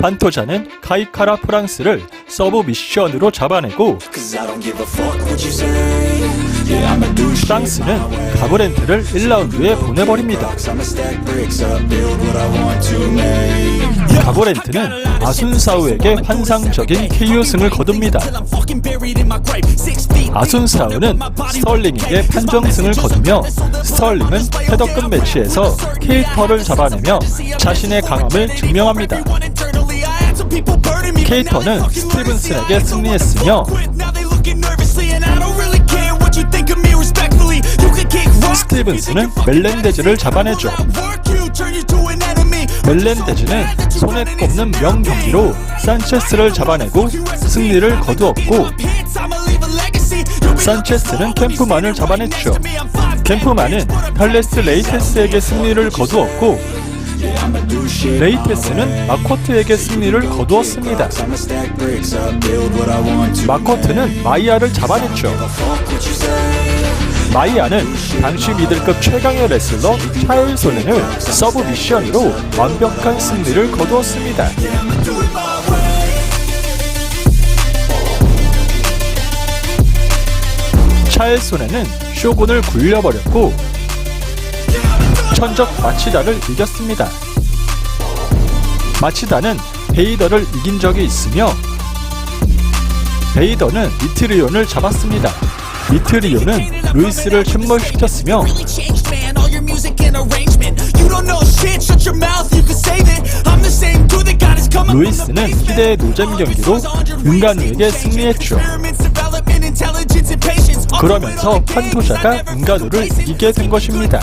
반토자는 카이카라 프랑스를 서브 미션으로 잡아내고. 프랑스는 가브렌트를 1라운드에 보내버립니다. 가브렌트는 아순사우에게 환상적인 KO 승을 거둡니다. 아순사우는 스털링에게 판정승을 거두며 스털링은 패더급 매치에서 케이터를 잡아내며 자신의 강함을 증명합니다. 케이터는 스티븐슨에게 승리했으며 스티븐슨은 멜렌데즈를 잡아내죠. 멜렌데즈는 손에 꼽는 명경기로 산체스를 잡아내고 승리를 거두었고 산체스는 캠프만을 잡아냈죠. 캠프만은 탈레스 레이테스에게 승리를 거두었고 레이테스는 마코트에게 승리를 거두었습니다. 마코트는 마이아를 잡아냈죠. 마이아는 당시 미들급 최강의 레슬러 차일 소렌을 서브 미션으로 완벽한 승리를 거두었습니다. 차일 소렌은 쇼군을 굴려버렸고 천적 마치다를 이겼습니다. 마치다는 베이더를 이긴 적이 있으며 베이더는 미트리온을 잡았습니다. 미트리온은 루이스를 침몰시켰으며 루이스는 희대의 노잼 경기로 은간우에게 승리했죠. 그러면서 판토자가 은간우를 이기게 된 것입니다.